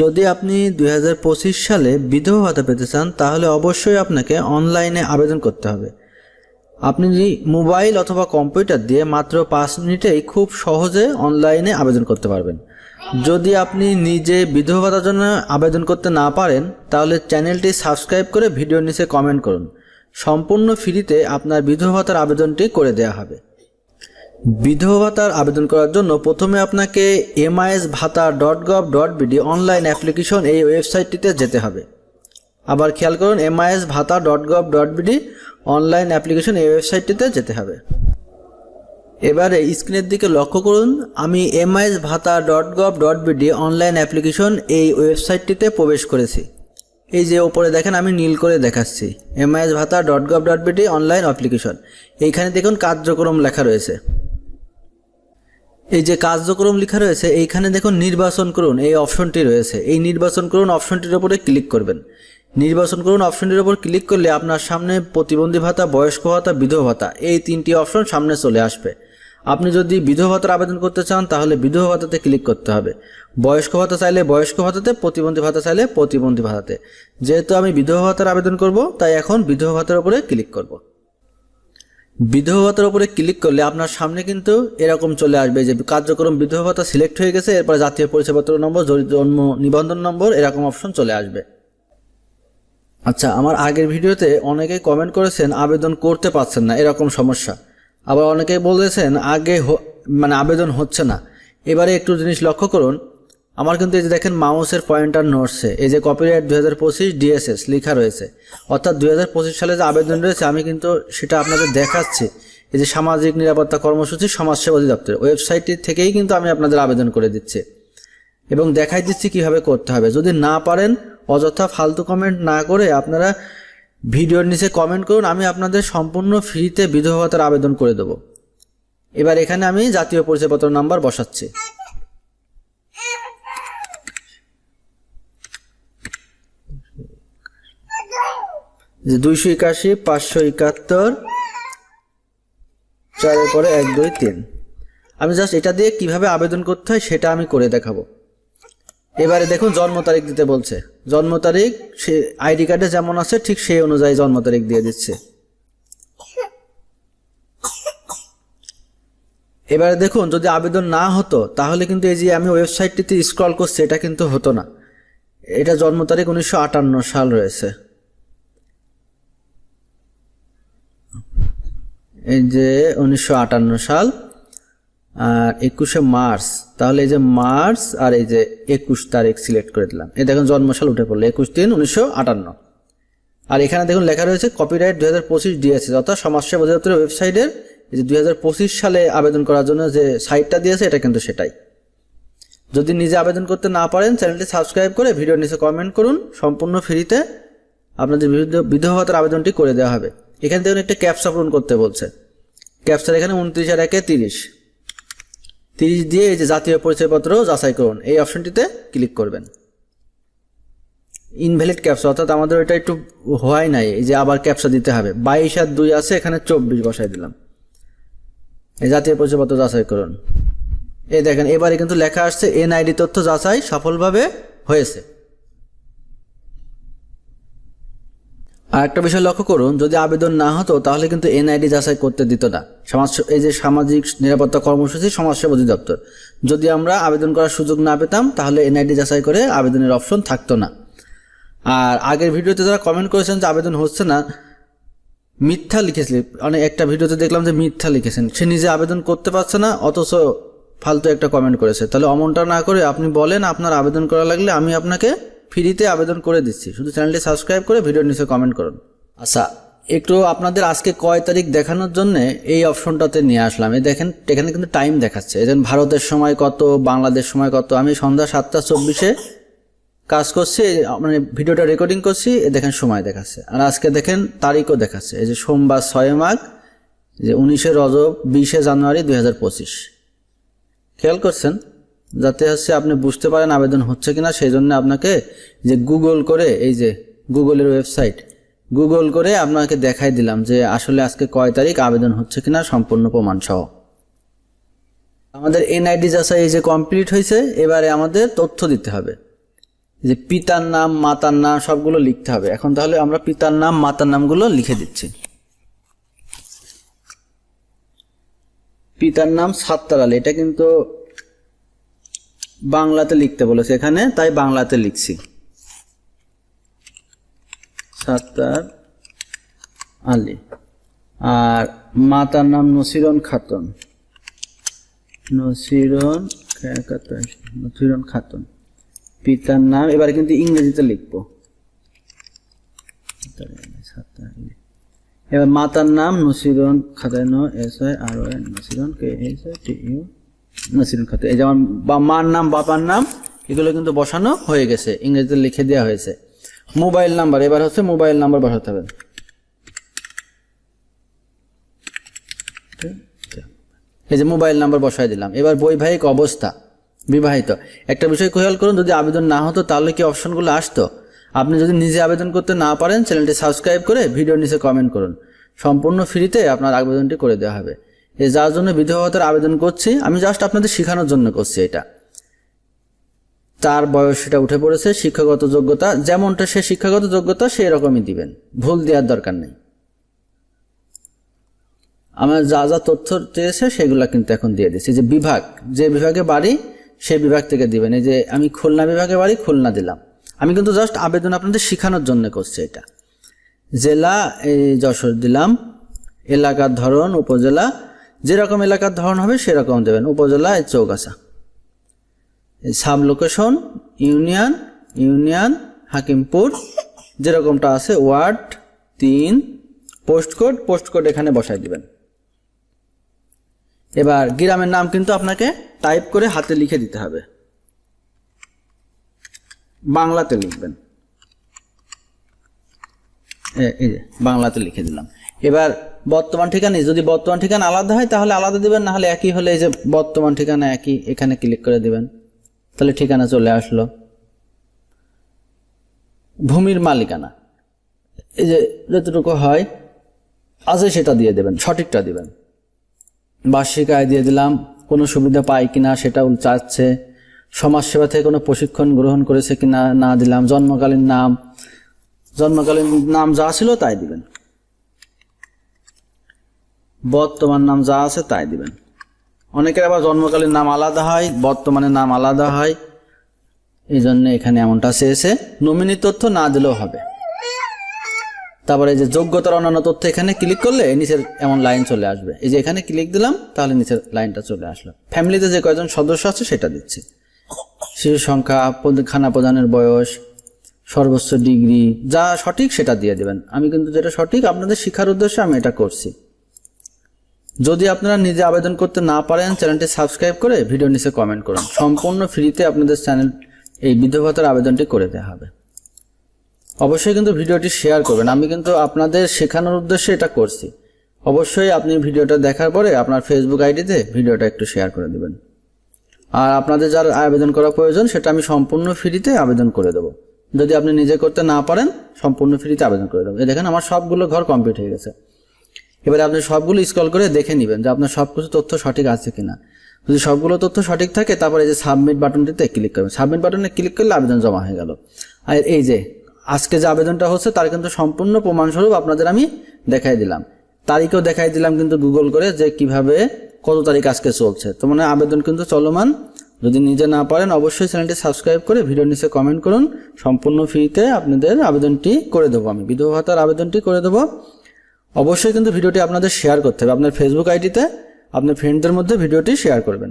যদি আপনি দু হাজার পঁচিশ সালে বিধবা ভাতা পেতে চান, তাহলে অবশ্যই আপনাকে অনলাইনে আবেদন করতে হবে। আপনি মোবাইল অথবা কম্পিউটার দিয়ে মাত্র পাঁচ মিনিটেই খুব সহজে অনলাইনে আবেদন করতে পারবেন। যদি আপনি নিজে বিধবা ভাতার জন্য আবেদন করতে না পারেন, তাহলে চ্যানেলটি সাবস্ক্রাইব করে ভিডিওর নিচে কমেন্ট করুন। সম্পূর্ণ ফ্রিতে আপনার বিধবা ভাতার আবেদনটি করে দেওয়া হবে। বিধবা ভাতার আবেদন করার জন্য প্রথমে আপনাকে MIS bhata dot gov dot BD online application এই ওয়েবসাইটটিতে যেতে হবে। আবার খেয়াল করুন MIS bhata dot gov dot BD online application এই ওয়েবসাইটটিতে যেতে হবে। এবারে স্ক্রিনের দিকে লক্ষ্য করুন, আমি MIS bhata dot gov dot BD online application এই ওয়েবসাইটটিতে প্রবেশ করেছি। এই যে ওপরে দেখেন, আমি নীল করে দেখাচ্ছি MIS bhata dot gov dot BD online application. এইখানে দেখুন কার্যক্রম লেখা রয়েছে। এই যে কার্যক্রম লেখা রয়েছে, এইখানে দেখুন নির্বাচন করুন, এই অপশনটি রয়েছে। এই নির্বাচন করুন অপশনটির উপরে ক্লিক করবেন। নির্বাচন করুন অপশনটির উপর ক্লিক করলে আপনার সামনে প্রতিবন্ধী ভাতা, বয়স্ক ভাতা, বিধবা ভাতা, এই তিনটি অপশন সামনে চলে আসবে। আপনি যদি বিধবা ভাতার আবেদন করতে চান, তাহলে বিধবা ভাতাতে ক্লিক করতে হবে। বয়স্ক ভাতা চাইলে বয়স্ক ভাতাতে, প্রতিবন্ধী ভাতা চাইলে প্রতিবন্ধী ভাতাতে। যেহেতু আমি বিধবা ভাতার আবেদন করব, তাই এখন বিধবা ভাতার উপরে ক্লিক করব। বিধবা ভাতার উপরে ক্লিক করলে আপনার সামনে কিন্তু এরকম চলে আসবে যে কার্যক্রম বিধবা ভাতা সিলেক্ট হয়ে গেছে, এরপর জাতীয় পরিচয়পত্র নম্বর জন্ম নিবন্ধন নম্বর, এরকম অপশন চলে আসবে। আচ্ছা আমার আগের ভিডিওতে অনেকেই কমেন্ট করেছেন, আবেদন করতে পারছেন না, এরকম সমস্যা। আবার অনেকেই বলেছেন, আগে মানে আবেদন হচ্ছে না। এবারে একটু জিনিস লক্ষ্য করুন আমার কিন্তু এই যে দেখেন মাউসের পয়েন্টার নড়ছে। এই যে কপিরাইট দু হাজার পঁচিশ ডিএসএস লেখা রয়েছে। অর্থাৎ দু হাজার পঁচিশ সালে যে আবেদন রয়েছে, আমি কিন্তু সেটা আপনাদের দেখাচ্ছি। এই যে সামাজিক নিরাপত্তা কর্মসূচি সমাজসেবা অধিদপ্তর, ওয়েবসাইটটি থেকেই কিন্তু আমি আপনাদের আবেদন করে দিচ্ছি। এবং দেখাই দিচ্ছি কীভাবে করতে হবে। যদি না পারেন, অযথা ফালতু কমেন্ট না করে আপনারা ভিডিওর নিচে কমেন্ট করুন, আমি আপনাদের সম্পূর্ণ ফ্রিতে বিধবা ভাতার আবেদন করে দেবো। এবার এখানে আমি জাতীয় পরিচয়পত্র নাম্বার বসাচ্ছি। যে দুইশো একাশি, পাঁচশো একাত্তর চারের পরে এক, দুই, তিন। আমি জাস্ট এটা দিয়ে কীভাবে আবেদন করতে হয় সেটা আমি করে দেখাবো। এবারে দেখুন জন্ম তারিখ দিতে বলছে। জন্ম তারিখ, সে আইডি কার্ডে যেমন আছে, ঠিক সেই অনুযায়ী জন্ম তারিখ দিয়ে দিচ্ছে। এবারে দেখুন, যদি আবেদন না হতো, তাহলে কিন্তু এই যে আমি ওয়েবসাইটটিতে স্ক্রল করছি, এটা কিন্তু হতো না। এটা জন্ম তারিখ উনিশশো আটান্ন সাল রয়েছে। যে উনিশশো আটান্ন সাল, আর একুশে মার্চ, তাহলে এই যে মার্চ আর এই যে একুশ তারিখ সিলেক্ট করে দিলাম। এই দেখুন জন্মসাল উঠে পড়ল, একুশ তিন উনিশশো আটান্ন। আর এখানে দেখুন লেখা রয়েছে কপিরাইট দুই হাজার পঁচিশ ডিএসএস অর্থাৎ সমাজসেবা অধিদপ্তরের ওয়েবসাইটের এই যে দুই হাজার পঁচিশ সালে আবেদন করার জন্য যে সাইটটা দিয়েছে, এটা কিন্তু সেটাই। যদি নিজে আবেদন করতে না পারেন, চ্যানেলটি সাবস্ক্রাইব করে ভিডিওর নিচে কমেন্ট করুন, সম্পূর্ণ ফ্রিতে আপনাদের বিধ- বিধবা ভাতার আবেদনটি করে দেওয়া হবে। এখানে থেকে একটা ক্যাপসা পূরণ করতে বলছে। ক্যাপসার এখানে উনত্রিশ আর একে তিরিশ। তিরিশ দিয়ে এই যে জাতীয় পরিচয়পত্র যাচাই করুন। এই অপশনটিতে ক্লিক করবেন। ইনভ্যালিড ক্যাপসা অর্থাৎ আমাদের এটা একটু হয় নাই। এই যে আবার ক্যাপসা দিতে হবে। বাইশ আর দুই আছে, এখানে চব্বিশ বসাই দিলাম। এই জাতীয় পরিচয়পত্র যাচাই করুন। এই দেখেন, এবারে কিন্তু লেখা আসছে এনআইডি তথ্য যাচাই সফলভাবে হয়েছে। আর একটা বিষয় লক্ষ্য করুন, যদি আবেদন না হতো, তাহলে কিন্তু এনআইডি যাচাই করতে দিত না। সমাজ এই যে সামাজিক নিরাপত্তা কর্মসূচি, সমাজসেবা অধিদপ্তর। যদি আমরা আবেদন করার সুযোগ না পেতাম, তাহলে এনআইডি যাচাই করে আবেদনের অপশন থাকতো না। আর আগের ভিডিওতে যারা কমেন্ট করেছেন যে আবেদন হচ্ছে না, মিথ্যা লিখেছিল অনেক একটা ভিডিওতে দেখলাম যে মিথ্যা লিখেছেন। সে নিজে আবেদন করতে পারছে না, অথচ ফালতু একটা কমেন্ট করেছে। তাহলে অমনটা না করে আপনি বলেন, আপনার আবেদন করা লাগলে আমি আপনাকে ফ্রিতে আবেদন করে দিচ্ছি। শুধু চ্যানেলটি সাবস্ক্রাইব করে ভিডিওর নিচে কমেন্ট করুন। আচ্ছা একটু আপনাদের আজকে কয় তারিখ দেখানোর জন্য এই অপশনটাতে নিয়ে আসলাম। এই দেখেন, এখানে কিন্তু টাইম দেখাচ্ছে। এই ভারতের সময় কত, বাংলাদেশ সময় কত। আমি সন্ধ্যা সাতটা চব্বিশে কাজ করছি মানে ভিডিওটা রেকর্ডিং করছি। এ দেখেন, সময় দেখাচ্ছে। আর আজকে দেখেন, তারিখও দেখাচ্ছে। এই যে সোমবার ছয় মাঘ যে উনিশে রজব, বিশে জানুয়ারি দুই হাজার পঁচিশ। খেয়াল করছেন? যাতে হচ্ছে আপনি বুঝতে পারেন আবেদন হচ্ছে কিনা সেই জন্য আপনাকে যে গুগল করে, এই যে গুগলের ওয়েবসাইট, গুগল করে আপনাকে দেখাই দিলাম যে আসলে আজকে কয় তারিখ, আবেদন হচ্ছে কিনা, সম্পূর্ণ প্রমাণ সহ আমাদের এনআইডি যাচাই এই যে কমপ্লিট হয়েছে, এবারে আমাদের তথ্য দিতে হবে। যে পিতার নাম, মাতার নাম, সবগুলো লিখতে হবে। এখন তাহলে আমরা পিতার নাম, মাতার নামগুলো লিখে দিচ্ছি। পিতার নাম সাত্তার আলী, এটা কিন্তু বাংলাতে লিখতে বলেছে এখানে, তাই বাংলাতে লিখছি। সাত্তার আলী। আর মাতার নাম নসিরন খাতুন। নসিরন নসিরন খাতুন। পিতার নাম, এবার কিন্তু ইংরেজিতে লিখব। এবার মাতার নাম নসিরন খাতায় S I R Nasiron K S I T U Nasiron খাতায় এই যেমন বা মার নাম, বাবার নাম, এগুলো কিন্তু বসানো হয়ে গেছে। ইংরেজিতে লিখে দেওয়া হয়েছে। মোবাইল নাম্বার, এবার হচ্ছে মোবাইল নাম্বার বসাতে হবে। এই যে মোবাইল নাম্বার বসাই দিলাম। এবার বৈবাহিক অবস্থা, বিবাহিত। একটা বিষয় খেয়াল করুন, যদি আবেদন না হতো তাহলে কি অপশনগুলো আসতো? আপনি যদি নিজে আবেদন করতে না পারেন, চ্যানেলটি সাবস্ক্রাইব করে ভিডিওর নিচে কমেন্ট করুন। সম্পূর্ণ ফ্রিতে আপনার আবেদনটি করে দেওয়া হবে। যার জন্য বিধবা ভাতার আবেদন করছি, আমি জাস্ট আপনাদের শেখানোর জন্য করছি এটা। তার বয়স সেটা উঠে পড়েছে, শিক্ষাগত যোগ্যতা, যেমনটা সে শিক্ষাগত যোগ্যতা সেই রকমই দিবেন। ভুল দেওয়ার দরকার নেই। আমার যা যা তথ্য চেয়েছে, সেগুলো কিন্তু এখন দিয়ে দিচ্ছি। যে বিভাগ, যে বিভাগে বাড়ি সেই বিভাগ থেকে দিবেন। এই যে আমি খুলনা বিভাগে বাড়ি, খুলনা দিলাম। আমি কিন্তু জাস্ট আবেদন আপনাদের শেখানোর জন্য করছি এটা। জেলা, এই যশোর দিলাম। এলাকার ধরন, উপজেলা যেরকম এলাকার ধরন হবে, সেরকম দেবেন। উপজেলায় Chaugachha. Sub location union union, Hakimpur, যেরকমটা আছে, ওয়ার্ড তিন, পোস্ট কোড পোস্ট কোড এখানে বসাই দিবেন। এবার গ্রামের নাম কিন্তু আপনাকে টাইপ করে হাতে লিখে দিতে হবে। বাংলাতে লিখবেন। এই যে, বাংলাতে লিখে দিলাম। এবার বর্তমান ঠিকানা যদি বর্তমান ঠিকানা আলাদা হয়, তাহলে আলাদা দিবেন, না হলে একই হলে এই যে বর্তমান ঠিকানা একই, এখানে ক্লিক করে দিবেন। তাহলে ঠিকানা চলে আসলো। ভূমির মালিকানা। এই যে যতটুকু হয় আছে সেটা দিয়ে দেবেন, সঠিকটা দিবেন। বার্ষিক আয় দিয়ে দিলাম, কোনো সুবিধা পায় কিনা সেটাও চাচ্ছে সমাজসেবা থেকে কোনো প্রশিক্ষণ গ্রহণ করেছে কিনা না দিলাম, জন্মকালীন নাম জন্মকালীন নাম যা ছিল তাই দিবেন। বর্তমান নাম যা আছে তাই দিবেন। অনেকের আবার জন্মকালীন নাম আলাদা হয়, বর্তমানে নাম আলাদা হয়। এই জন্য এখানে এমনটা চেয়েছে নমিনি তথ্য না দিলেও হবে। তারপরে যে যোগ্যতার অন্যান্য তথ্য এখানে ক্লিক করলে নিচের এমন লাইন চলে আসবে। এই যে এখানে ক্লিক দিলাম, তাহলে নিচের লাইনটা চলে আসলো। ফ্যামিলিতে যে কয়জন সদস্য আছে সেটা দিচ্ছি। শিশু সংখ্যা খানা প্রদানের বয়স, সর্বোচ্চ ডিগ্রি যা সঠিক সেটা দিয়ে দেবেন। আমি কিন্তু যেটা সঠিক, আপনাদের শিক্ষার উদ্দেশ্যে আমি এটা করছি। যদি আপনারা নিজে আবেদন করতে না পারেন, চ্যানেলটি সাবস্ক্রাইব করে ভিডিও নিচে কমেন্ট করুন। সম্পূর্ণ ফ্রিতে আপনাদের চ্যানেল, এই বিধবাতার আবেদনটি করে দেওয়া হবে। অবশ্যই কিন্তু ভিডিওটি শেয়ার করবেন। আমি কিন্তু আপনাদের শেখানোর উদ্দেশ্যে এটা করছি। অবশ্যই আপনি ভিডিওটা দেখার পরে আপনার ফেসবুক আইডিতে ভিডিওটা একটু শেয়ার করে দেবেন। আর আপনাদের যার আবেদন করা প্রয়োজন, সেটা আমি সম্পূর্ণ ফ্রিতে আবেদন করে দেবো। যদি আপনি নিজে করতে না পারেন, সম্পূর্ণ ফ্রিতে আবেদন করে দেবো। দেখেন, আমার সবগুলো ঘর কমপ্লিট হয়ে গেছে। এবারে আপনি সবগুলো স্ক্রল করে দেখে নেবেন যে আপনার সব কিছু তথ্য সঠিক আছে কিনা। যদি সবগুলো তথ্য সঠিক থাকে, তারপরে যে সাবমিট বাটনটিতে ক্লিক করবেন। সাবমিট বাটনে ক্লিক করলে আবেদন জমা হয়ে গেল। আর এই যে আজকে যে আবেদনটা হচ্ছে, তার কিন্তু সম্পূর্ণ প্রমাণস্বরূপ আপনাদের আমি দেখাই দিলাম। তারিখও দেখাই দিলাম কিন্তু গুগল করে যে কীভাবে কত তারিখ আজকে চলছে। তো মানে আবেদন কিন্তু চলমান। যদি নিজে না পারেন, অবশ্যই চ্যানেলটি সাবস্ক্রাইব করে ভিডিওর নিচে কমেন্ট করুন। সম্পূর্ণ ফ্রিতে আপনাদের আবেদনটি করে দেবো আমি। বিধবা ভাতার আবেদনটি করে দেবো। অবশ্যই কিন্তু ভিডিওটি আপনাদের শেয়ার করতে হবে। আপনার ফেসবুক আইডিতে আপনার ফ্রেন্ডদের মধ্যে ভিডিওটি শেয়ার করবেন।